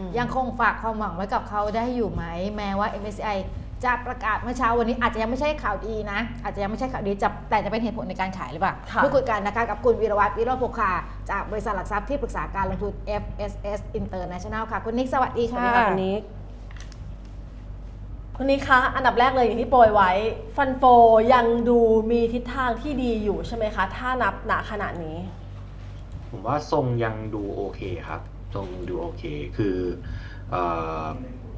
อืมยังคงฝากความหวังไว้กับเขาได้อยู่ไหม แม้ว่า MSCI จะประกาศเมื่อเช้าวันนี้อาจจะยังไม่ใช่ข่าวดีนะ อาจจะยังไม่ใช่ข่าวดีจะแต่จะเป็นเหตุผลในการขายหรือเปล่าค่ะพูดคุยกันนะคะกับคุณวีรวัตรวิโรจน์โภคาจากบริษัทหลักทรัพย์ที่ปรึกษาการลงทุน FSS International ค่ะ คุณนิกสวัสดีสวัสค่ะดีค่ะคุณนิกคุณนิกคะอันดับแรกเลยอย่างที่โปรยไว้ฟันโฟยังดูมีทิศทางที่ดีอยู่ใช่ไหมคะ ถ้านับณขณะนี้ ผมว่าทรงยังดูโอเคครับ ทรงยังดูโอเค คือเออ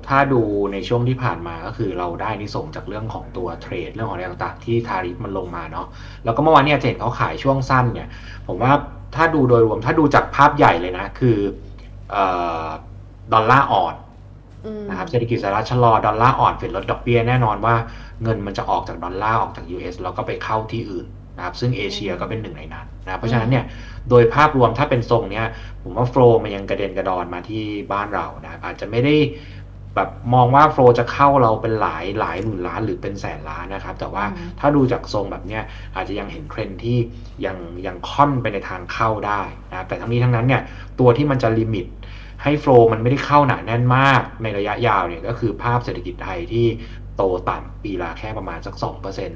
ถ้าดูในช่วงที่ผ่านมาก็คือเราได้นิสงส์จากเรื่องของตัวเทรด เรื่องของอะไรต่างๆ ที่ทาริฟมันลงมาเนาะแล้วก็เมื่อวานเนี่ยจะเห็นเขาขายช่วงสั้นเนี่ย ผมว่าถ้าดูโดยรวมถ้าดูจากภาพใหญ่เลยนะ คือเออดอลลาร์อ่อนอืมนะครับเศรษฐกิจสหรัฐชะลอดอลลาร์อ่อนเฟดลดดอกเบี้ยแน่นอนว่าเงินมันจะออกจากดอลลาร์ออกจาก US แล้วก็ไปเข้าที่อื่น นะครับซึ่งเอเชียก็เป็นหนึ่งในนั้นนะครับเพราะฉะนั้นเนี่ยโดยภาพรวมถ้าเป็นทรงเนี้ยผมว่าโฟลมันยังกระเด็นกระดอนมาที่บ้านเรานะครับอาจจะไม่ได้แบบมองว่าโฟลจะเข้าเราเป็นหลายหลายหมื่นล้านหรือเป็นแสนล้านนะครับ แต่ว่าอืมถ้าดูจากทรงแบบเนี้ยอาจจะยังเห็นเทรนด์ที่ยังยังค่อนไปในทางเข้าได้นะครับแต่ทั้งนี้ทั้งนั้นเนี่ยตัวที่มันจะลิมิตให้โฟลว์มันไม่ได้เข้าหนาแน่นมากในระยะยาวเนี่ยก็คือภาพเศรษฐกิจไทยที่ โตต่ำปีละแค่ประมาณสัก2%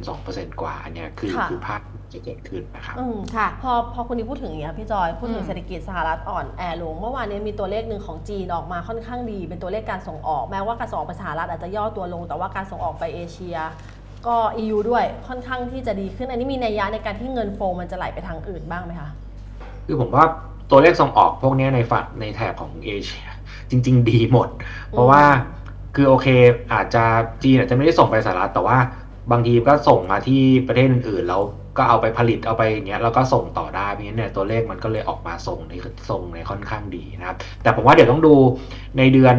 2%กว่าอันเนี้ยคือค่ะ คือภาพที่จะเกิดขึ้นนะครับอืมค่ะ พอพอคุณนิกพูดถึงอย่างเงี้ยพี่จอยพูดถึอืงมเศรษฐกิจสหรัฐอ่อนแอลงเมื่อวานนี้มีตัวเลขหนึ่งของจีนออกมาค่อนข้างดี เป็นตัวเลขการส่งออก แม้ว่าการส่งออกไปสหรัฐอาจจะย่อตัวลง แต่ว่าการส่งออกไปเอเชีย ก็ EU ด้วยค่อนข้างที่จะดีขึ้น อันนี้มีนัยยะในการที่เงินโฟลมันจะไหลไปทางอื่นบ้างไหมคะ คือผมว่าตัวเลขส่งออกพวกเนี้ยในฝั่งในแถบของเอเชียจริง ๆ ดีหมด เพราะว่า คือโอเค อาจจะจีนอาจจะไม่ได้ส่งไปสหรัฐแต่ว่าบางทีก็ส่งมาที่ประเทศอื่นๆแล้วก็เอาไปผลิตเอาไปอย่างเงี้ยแล้วก็ส่งต่อได้เพราะฉะนั้นเนี่ยตัวเลขมันก็เลยออกมาส่งในส่งในค่อนข้างดีนะครับแต่ผมว่าเดี๋ยวต้องดูในเดือน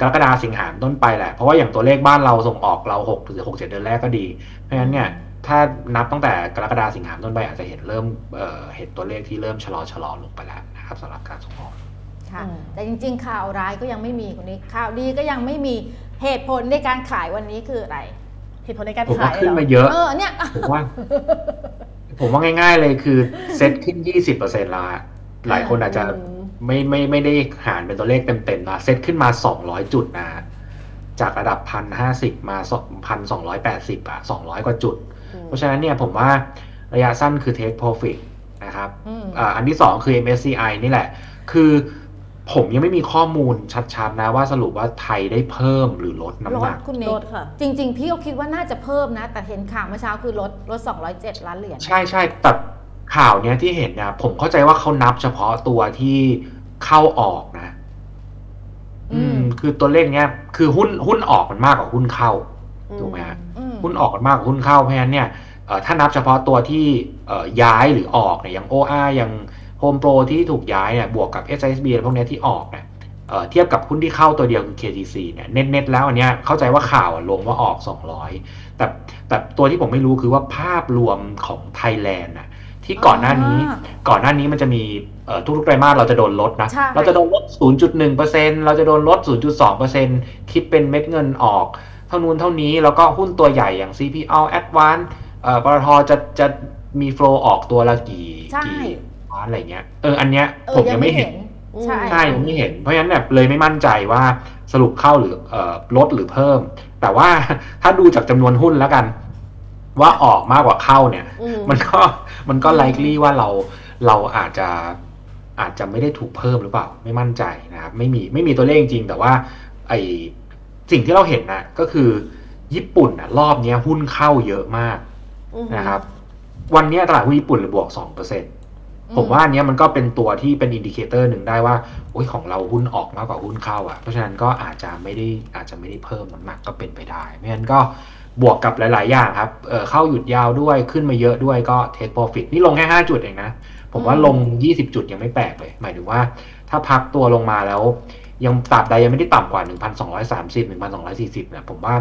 กรกฎาสิงหาต้นไปแหละ เพราะว่าอย่างตัวเลขบ้านเราส่งออกเรา6หรือ6 7 เดือนแรกก็ดี เพราะฉะนั้นเนี่ยถ้านับตั้งแต่กรกฎาสิงหาต้นไปอาจจะเห็นเริ่มเเห็นตัวเลขที่เริ่มชะลอชะลอลงไปแล้วนะครับสำหรับการส่งออก ค่ะอืมแต่จริง ๆ ข่าวร้ายก็ยังไม่มีคนนี้ ข่าวดีก็ยังไม่มีเหตุผลในการขายวันนี้คืออะไร เหตุผลในการผมขาว่ายขึ้นเหรมาอเยอะ เออเนี่ย ผมว่า ผมว่าง่าย ๆเลยคือเซตขึ้น 20%แล้วอะหลายคนอาจจะอืมไม่ไม่ไม่ได้หารเป็นตัวเลขเต็มๆนะเซตขึ้นมา 200 จุดนะ จากระดับพันห้าสิบมาพันสองร้อยแปดสิบอะสองร้อยกว่าจุดเพราะฉะนั้นเนี่ยผมว่าระยะสั้นคือ take profit นะครับ อืม อ่าอันที่สองคือ MSCI นี่แหละ คือ ผมยังไม่มีข้อมูลชัดๆนะว่าสรุปว่าไทยได้เพิ่มหรือลดลน้ำหดนัก คุณเนลกดค่ะ จริง ๆ พี่ก็คิดว่าน่าจะเพิ่มนะ แต่เห็นข่าวเมื่อเช้าคือลดลด 207 ล้านเหรียญใช่ใช่แต่ข่าวเนี้ยที่เห็นเนี่ยผมเข้าใจว่าเขานับเฉพาะตัวที่เข้าออกนะ อืม คือตัวเลขเนี้ย คือหุ้นหุ้นออกมันมากกว่าหุ้นเข้าถูกไหมฮะอืมหุ้นออกกันมากกว่าหุ้นเข้าเพราะฉะนั้นเนี่ยเอ่อถ้านับเฉพาะตัวที่เอ่อย้ายหรือออกเนี่ยอย่าง OR อย่าง Home Pro ที่ถูกย้ายเนี่ยบวกกับ SISB อะไรพวกเนี้ยที่ออกเนี่ยเอ่อเทียบกับหุ้นที่เข้าตัวเดียวคือ KTC เนี่ยเน็ตๆแล้วอันเนี้ยเข้าใจว่าข่าวอะลงว่าออก 200 แต่แต่ตัวที่ผมไม่รู้คือว่าภาพรวมของไทยแลนด์น่ะที่ก่อนหน้านี้อ่าก่อนหน้านี้มันจะมีเอ่อทุกๆไตรมาสเราจะโดนลดนะใช่เราจะโดนลด 0.1%เราจะโดนลด 0.2%คิดเป็นเม็ดเงินออก เท่านู้นเท่านี้แล้วก็หุ้นตัวใหญ่อย่าง CPO Advance เอ่อปตทจะจะมีโฟลออกตัวละกี่ใช่กี่ ล้านอะไรเงี้ยเอออันเนี้ยเอผอมยังไม่เห็นใช่ใช่ยังไม่เห็น เพราะฉะนั้นเนี่ยเลยไม่มั่นใจว่าสรุปเข้าหรือเอ่อลดหรือเพิ่ม แต่ว่าถ้าดูจากจำนวนหุ้นแล้วกัน ว่าออกมากกว่าเข้าเนี่ยอืมมันก็มันก็ likely ว่าเราเราอาจจะอาจจะไม่ได้ถูกเพิ่มหรือเปล่า ไม่มั่นใจนะครับไม่มีไม่มีตัวเลขจริงๆแต่ว่า ไอสิ่งที่เราเห็นนะก็คือญี่ปุ่นนะรอบเนี้ยหุ้นเข้าเยอะมากอืมนะครับ วันเนี้ยตลาดหุ้นญี่ปุ่นเลยบวกสองเปอร์เซ็นต์ ผมว่าอันเนี้ยมันก็เป็นตัวที่เป็นอินดิเคเตอร์หนึ่งได้ว่าโอ้ยของเราหุ้นออกมากกว่าหุ้นเข้าอะเพราะฉะนั้นก็อาจจะไม่ได้อาจจะไม่ได้เพิ่มน้ำหนักก็เป็นไปได้ไม่งั้นก็บวกกับหลาย ๆ อย่างครับเออเข้าหยุดยาวด้วยขึ้นมาเยอะด้วยก็เทคโปรฟิตนี่ลงแค่ห้าจุดเองนะ ผมว่าอืมลง 20 จุดยังไม่แปลกเลย หมายถึงว่าถ้าพักตัวลงมาแล้ว ยังตราบใดยังไม่ได้ต่ำกว่า 1,230 1,240เนี่ยผมว่า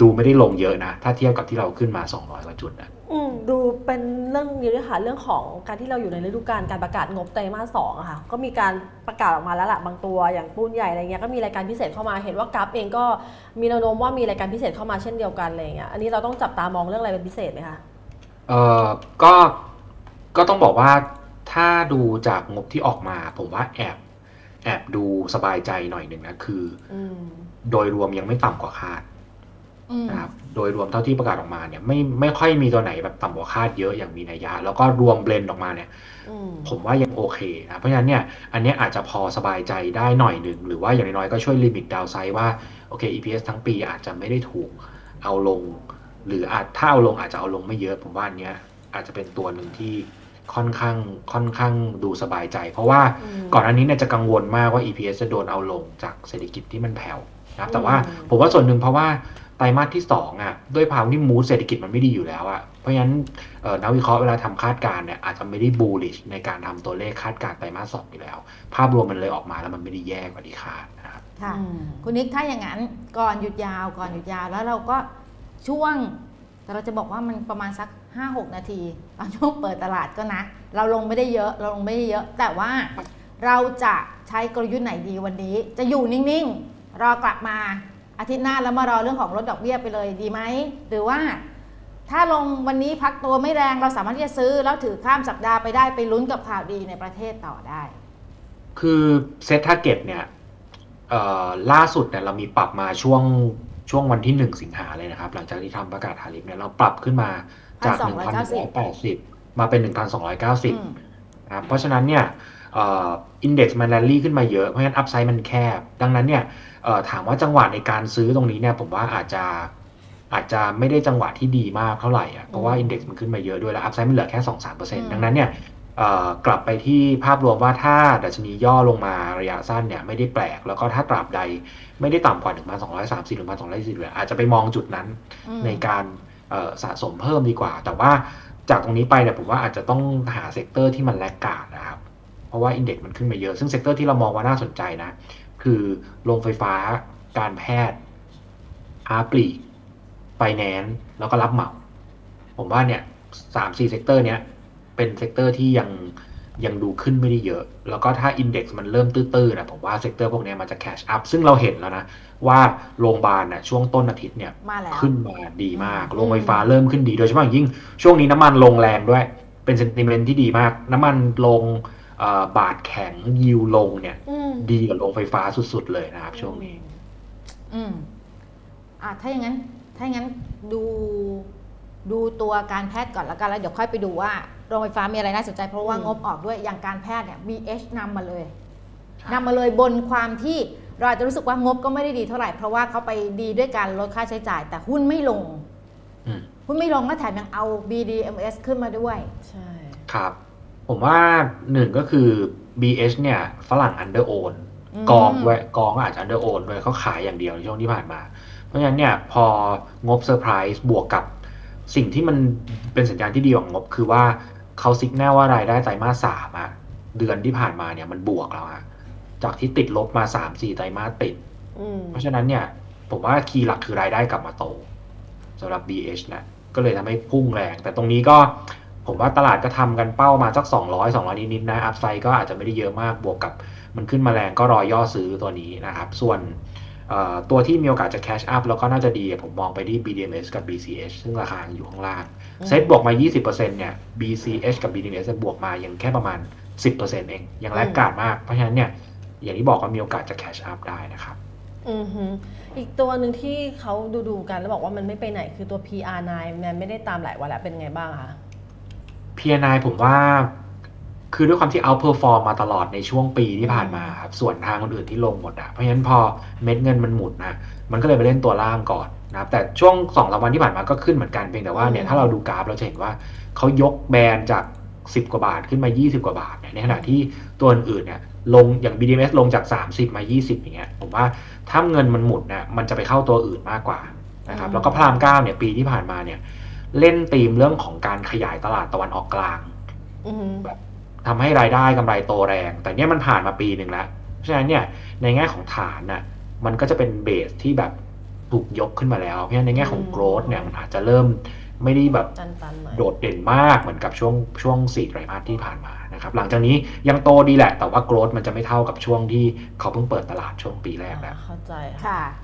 ดูไม่ได้ลงเยอะนะ ถ้าเทียบกับที่เราขึ้นมา 200 กว่าจุดนะอืม ดูเป็นเรื่องนี้ด้วยค่ะเรื่องของการที่เราอยู่ในฤดูกาลการประกาศงบไตรมาสสองอะค่ะก็มีการประกาศออกมาแล้วล่ะบางตัวอย่างปูนใหญ่อะไรเงี้ยก็มีรายการพิเศษเข้ามาเห็นว่ากราฟเองก็มีแนวโน้มว่ามีรายการพิเศษเข้ามาเช่นเดียวกันอะไรเงี้ยอันนี้เราต้องจับตามองเรื่องอะไรเป็นพิเศษไหมคะเอ่อก็ก็ต้องบอกว่าถ้าดูจากงบที่ออกมา ผมว่าแอบแออบดูสบายใจหน่อยหนึ่งนะคืออืมโดยรวมยังไม่ต่ำกว่าคาดอืม นะครับโดยรวมเท่าที่ประกาศออกมาเนี่ยไม่ไม่ค่อยมีตัวไหนแบบต่ำกว่าคาดเยอะอย่างมีนัยยะแล้วก็รวมเบลนด์ออกมาเนี่ยอืมผมว่ายังโอเคนะเพราะฉะนั้นเนี่ยอันเนี้ยอาจจะพอสบายใจได้หน่อยหนึ่งหรือว่าอย่างน้อยๆก็ช่วยลิมิตดาวไซด์ว่าโอเค EPS ทั้งปีอาจจะไม่ได้ถูกเอาลง หรืออาจถ้าเอาลงอาจจะเอาลงไม่เยอะ ผมว่าอันเนี้ยอาจจะเป็นตัวหนึ่งที่ค่อนข้างค่อนข้างดูสบายใจ เพราะว่าอืมก่อนอันนี้เนี่ยจะกังวลมากว่า EPS จะโดนเอาลงจากเศรษฐกิจที่มันแผ่วนะครับแต่ว่าอืมผมว่าส่วนหนึ่งเพราะว่า ไตรมาสที่สองอะด้วยภาวะที่มูดเศรษฐกิจมันไม่ดีอยู่แล้วอะเพราะฉะนั้นนักวิเคราะห์เวลาทำคาดการณ์เนี่ยอาจจะไม่ได้บูลลิชในการทำตัวเลขคาดการณ์ไตรมาสสองอยู่แล้ว ภาพรวมมันเลยออกมาแล้วมันไม่ได้แย่กว่าที่คาดนะครับค่ะคุณนิกถ้าอย่างนั้นก่อนหยุดยาวก่อนหยุดยาวแล้วเราก็ช่วงแต่เราจะบอกว่ามันประมาณสัก 5-6 นาทีตอนช่วงเปิดตลาดก็นะ เราลงไม่ได้เยอะเราลงไม่ได้เยอะ แต่ว่าเราจะใช้กลยุทธ์ไหนดีวันนี้ จะอยู่นิ่งๆ รอกลับมา อาทิตย์หน้าแล้วมารอเรื่องของลดดอกเบี้ยไปเลยดีไหมหรือว่าถ้าลงวันนี้พักตัวไม่แรงเราสามารถที่จะซื้อ แล้วถือข้ามสัปดาห์ไปได้ไปลุ้นกับข่าวดีในประเทศต่อได้ คือเซต t า r g เก็ตเนี่ยเอ่อล่าสุดเนี่ยเรามีปรับมาช่วงช่วงวันที่หนึ่งสิงหาเลยนะครับ หลังจากที่ทำประกาศทาริฟเนี่ยเราปรับขึ้นมาจาก1,180มาเป็น1,290อืมนะครับเพราะฉะนั้นเนี่ย อินเด็กซ์มันแรลลี่ขึ้นมาเยอะ เพราะฉะนั้นอัพไซด์มันแคบ ดังนั้นเนี่ยเอ่อถามว่าจังหวะในการซื้อตรงนี้เนี่ยผมว่าอาจจะอาจจะไม่ได้จังหวะที่ดีมากเท่าไหร่อะเพราะว่าอินเด็กซ์มันขึ้นมาเยอะด้วยแล้วอัพไซด์มันเหลือแค่2-3%ดังนั้นเนี่ยเอ่อกลับไปที่ภาพรวมว่าถ้าดัชนีย่อลงมาระยะสั้นเนี่ยไม่ได้แปลก แล้วก็ถ้าตราบใดไม่ได้ต่ำกว่า 1,230 1,240เลยอาจจะไปมองจุดนั้นอืมในการเอ่อสะสมเพิ่มดีกว่า แต่ว่าจากตรงนี้ไปเนี่ยผมว่าอาจจะต้องหาเซกเตอร์ที่มันแลกกาดนะครับ เพราะว่าอินเด็กซ์มันขึ้นมาเยอะ ซึ่งเซกเตอร์ที่เรามองว่าน่าสนใจนะ คือโรงไฟฟ้า การแพทย์อาปลีไฟแนนซ์แล้วก็รับเหมา ผมว่าเนี่ยสามสี่เซกเตอร์เนี้ยเป็นเซกเตอร์ที่ยังยังดูขึ้นไม่ได้เยอะ แล้วก็ถ้าอินเด็กซ์มันเริ่มตื้อๆนะผมว่าเซกเตอร์พวกเนี้ยมันจะแคชอัพ ซึ่งเราเห็นแล้วนะ ว่าโรงพยาบาลน่ะช่วงต้นอาทิตย์เนี่ยมาแล้วขึ้นมาดีมากอืมโรงไฟฟ้าเริ่มขึ้นดี โดยเฉพาะอย่างยิ่งช่วงนี้น้ำมันลงแรงด้วย เป็นเซนติเมนต์ที่ดีมาก น้ำมันลงเอ่อ บาทแข็งยิวลงเนี่ยอืมดีกว่าโรงไฟฟ้าสุดๆเลยนะครับ ช่วงนี้ อืมอะถ้าอย่างนั้น ถ้าอย่างนั้นดูดูตัวการแพทย์ก่อนแล้วกันแล้วเดี๋ยวค่อยไปดูว่าโรงไฟฟ้ามีอะไรน่าสนใจ เพราะว่าอืมงบออกด้วยอย่างการแพทย์เนี่ย BH นำมาเลยใช่นำมาเลยบนความที่เราอาจจะรู้สึกว่างบก็ไม่ได้ดีเท่าไหร่เพราะว่าเขาไปดีด้วยการลดค่าใช้จ่าย แต่หุ้นไม่ลงอืมหุ้นไม่ลงและแถมยังเอา BDMs ขึ้นมาด้วย ใช่ครับ ผมว่าหนึ่งก็คือ BH เนี่ยฝรั่ง under own อืมกองด้วยกองก็อาจจะ under own ด้วยเขาขายอย่างเดียวในช่วงที่ผ่านมา เพราะฉะนั้นเนี่ยพองบเซอร์ไพรส์บวกกับสิ่งที่มันเป็นสัญญาณที่ดีของงบคือว่าเขาสิกแนลว่ารายได้ไตรมาสสามอะเดือนที่ผ่านมาเนี่ยมันบวกแล้วอะจากที่ติดลบมาสามสี่ไตรมาสติดอืมเพราะฉะนั้นเนี่ย ผมว่าคีย์หลักคือรายได้กลับมาโตสำหรับ BH นะก็เลยทำให้พุ่งแรง แต่ตรงนี้ก็ ผมว่าตลาดก็ทำกันเป้ามาสัก 200 200 นิดๆนะ อัพไซด์ก็อาจจะไม่ได้เยอะมาก บวกกับมันขึ้นมาแรงก็รอย่อซื้อตัวนี้นะครับ ส่วนตัวที่มีโอกาสจะ cash up แล้วก็น่าจะดี ผมมองไปที่ BDMs กับ BCH ซึ่งราคาอยู่ข้างล่าง เซ็ตบวกมา 20%เนี่ย BCH กับ BDMs บวกมายังแค่ประมาณ 10%เอง ยังแลกกาดมาก เพราะฉะนั้นเนี่ย อย่างที่บอกว่ามีโอกาสจะ cash up ได้นะครับอือหืออีกตัวหนึ่งที่เขาดูดูกันแล้วบอกว่ามันไม่ไปไหนคือตัว PR9 มันไม่ได้ตามหลายวันแล้วเป็นไงบ้างคะ PNI ผมว่าคือด้วยความที่ outperform มาตลอดในช่วงปีที่ผ่านมาครับส่วนทางคนอื่นที่ลงหมดอะเพราะฉะนั้นพอเม็ดเงินมันหมุนนะมันก็เลยไปเล่นตัวล่างก่อนนะครับแต่ช่วงสองสามวันที่ผ่านมาก็ขึ้นเหมือนกันเพียงแต่ว่าเนี่ยอืมถ้าเราดูกราฟเราจะเห็นว่าเขายกแบรนด์จาก 10 กว่าบาทขึ้นมา 20 กว่าบาทเนี่ยในขณะที่ตัวอื่นๆเนี่ยลงอย่าง BDMs ลงจาก 30 มา 20 อย่างเงี้ยผมว่าถ้าเงินมันหมุนเนี่ยมันจะไปเข้าตัวอื่นมากกว่านะครับแล้วก็พระรามเก้าเนี่ยปีที่ผ่านมาเนี่ย เล่นธีมเรื่องของการขยายตลาดตะวันออกกลางอือหือทำให้รายได้กำไรโตแรง แต่เนี่ยมันผ่านมาปีหนึ่งแล้วเพราะฉะนั้นเนี่ยในแง่ของฐานน่ะ มันก็จะเป็นเบสที่แบบถูกยกขึ้นมาแล้ว เพราะฉะนั้นในแง่ของอืม growth เนี่ยมันอาจจะเริ่มไม่ได้แบบตันๆหน่อยโดดเด่นมากเหมือนกับช่วงช่วงสี่ไตรมาสที่ผ่านมานะครับ หลังจากนี้ยังโตดีแหละ แต่ว่า growth มันจะไม่เท่ากับช่วงที่เขาเพิ่งเปิดตลาดช่วงปีแรกแล้วเข้าใจค่ะค่ะ